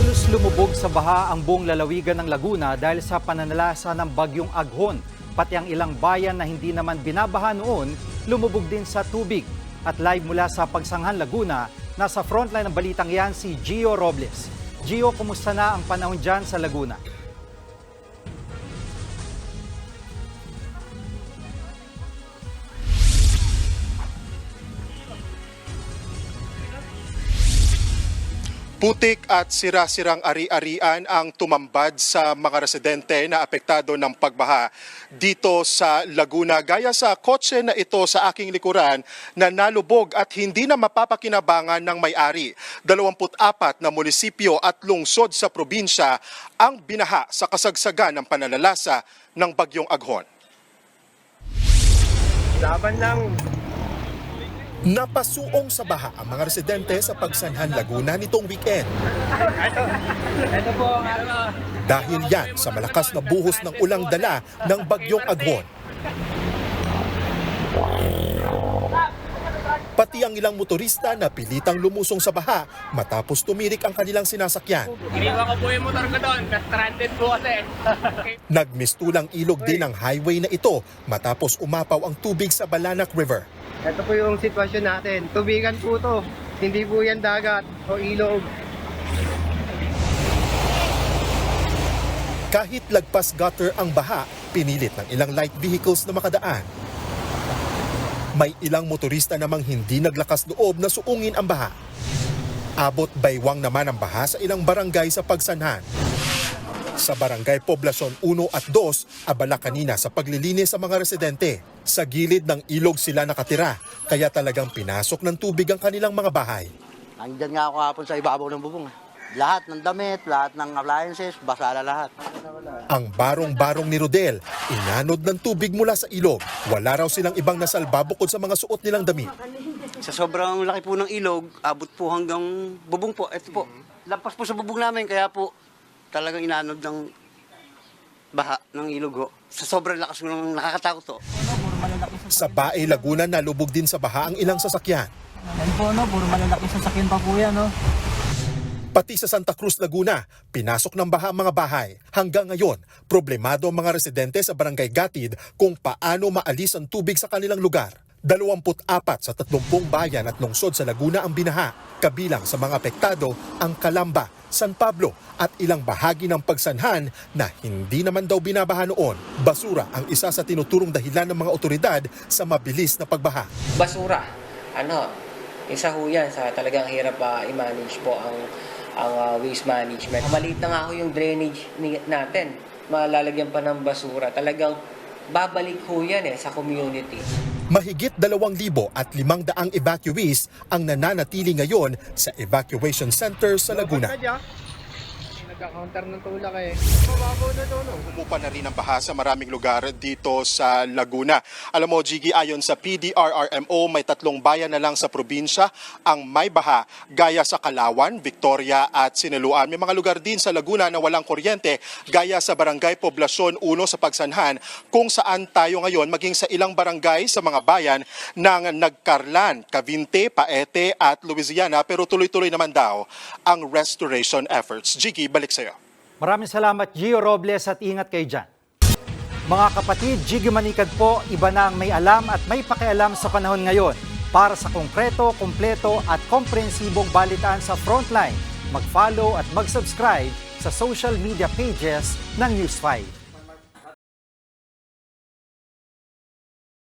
Halos lumubog sa baha ang buong lalawigan ng Laguna dahil sa pananalasa ng bagyong Aghon. Pati ang ilang bayan na hindi naman binabaha noon, lumubog din sa tubig. At live mula sa Pagsanghan, Laguna, nasa frontline ng balitang yan si Gio Robles. Gio, kumusta na ang panahon dyan sa Laguna? Putik at sira-sirang ari-arian ang tumambad sa mga residente na apektado ng pagbaha dito sa Laguna. Gaya sa kotse na ito sa aking likuran na nalubog at hindi na mapapakinabangan ng may-ari. 24 na munisipyo at lungsod sa probinsya ang binaha sa kasagsagan ng panalalasa ng bagyong Aghon. Laban lang. Napasuong sa baha ang mga residente sa Pagsanhan, Laguna nitong weekend. Ito po ang. Dahil yan sa malakas na buhos ng ulang dala ng bagyong Aghon. Pati ang ilang motorista na pilitang lumusong sa baha matapos tumirik ang kanilang sinasakyan. Iniwan ko po yung motor ko doon. Na-stranded po kasi. Nagmistulang ilog din ang highway na ito matapos umapaw ang tubig sa Balanak River. Ito po yung sitwasyon natin. Tubigan po to. Hindi po yan dagat o ilog. Kahit lagpas gutter ang baha, pinilit ng ilang light vehicles na makadaan. May ilang motorista namang hindi naglakas loob na suungin ang baha. Abot baywang naman ang baha sa ilang barangay sa Pagsanhan. Sa barangay Poblacion 1 at 2, abala kanina sa paglilinis sa mga residente. Sa gilid ng ilog sila nakatira, kaya talagang pinasok ng tubig ang kanilang mga bahay. Andyan nga ako hapon sa ibabaw ng bubong. Lahat ng damit, lahat ng appliances, basa na lahat. Ang barong-barong ni Rodel, inanod ng tubig mula sa ilog. Wala raw silang ibang nasalba bukod sa mga suot nilang damit. Sa sobrang laki po ng ilog, abot po hanggang bubong po. Ito po, lampas po sa bubong namin, kaya po talagang inanod ng baha ng ilog ho. Sa sobrang lakas ng nakakatakot to. Sa Bae, Laguna, nalubog din sa baha ang ilang sasakyan. Yan po, no? Puro malalaki sasakyan pa po yan, no? Pati sa Santa Cruz, Laguna, pinasok ng baha ang mga bahay. Hanggang ngayon, problemado ang mga residente sa Barangay Gatid kung paano maalis ang tubig sa kanilang lugar. 24 sa 30 bayan at lungsod sa Laguna ang binaha. Kabilang sa mga apektado ang Calamba, San Pablo at ilang bahagi ng pagsanhan na hindi naman daw binabaha noon. Basura ang isa sa tinuturong dahilan ng mga otoridad sa mabilis na pagbaha. basura. Ano, isa ho yan sa talagang hirap ah, i-manage po ang ang ah, waste management. Maliit na nga ho yung drainage natin. Malalagyan pa ng basura. Talagang babalik ho yan eh sa community. Mahigit 2,000 at 500 evacuees ang nananatili ngayon sa evacuation center sa Laguna. Nagka-counter ng tulak eh. Humupa na rin ang baha sa maraming lugar dito sa Laguna. Alam mo, Jiggy, ayon sa PDRRMO, may tatlong bayan na lang sa probinsya ang may baha, gaya sa Kalawan, Victoria at Siniluan. May mga lugar din sa Laguna na walang kuryente, gaya sa Barangay Poblacion 1 sa Pagsanhan, kung saan tayo ngayon maging sa ilang barangay sa mga bayan ng Nagkarlan, Cavite, Paete at Louisiana, pero tuloy-tuloy naman daw ang restoration efforts. Jiggy, balik sa'yo. Maraming salamat Gio Robles at ingat kayo dyan. Mga kapatid, Jiggy Manikad po, iba na ang may alam at may pakialam sa panahon ngayon. Para sa konkreto, kumpleto at komprehensibong balitaan sa Frontline, mag-follow at mag-subscribe sa social media pages ng News 5.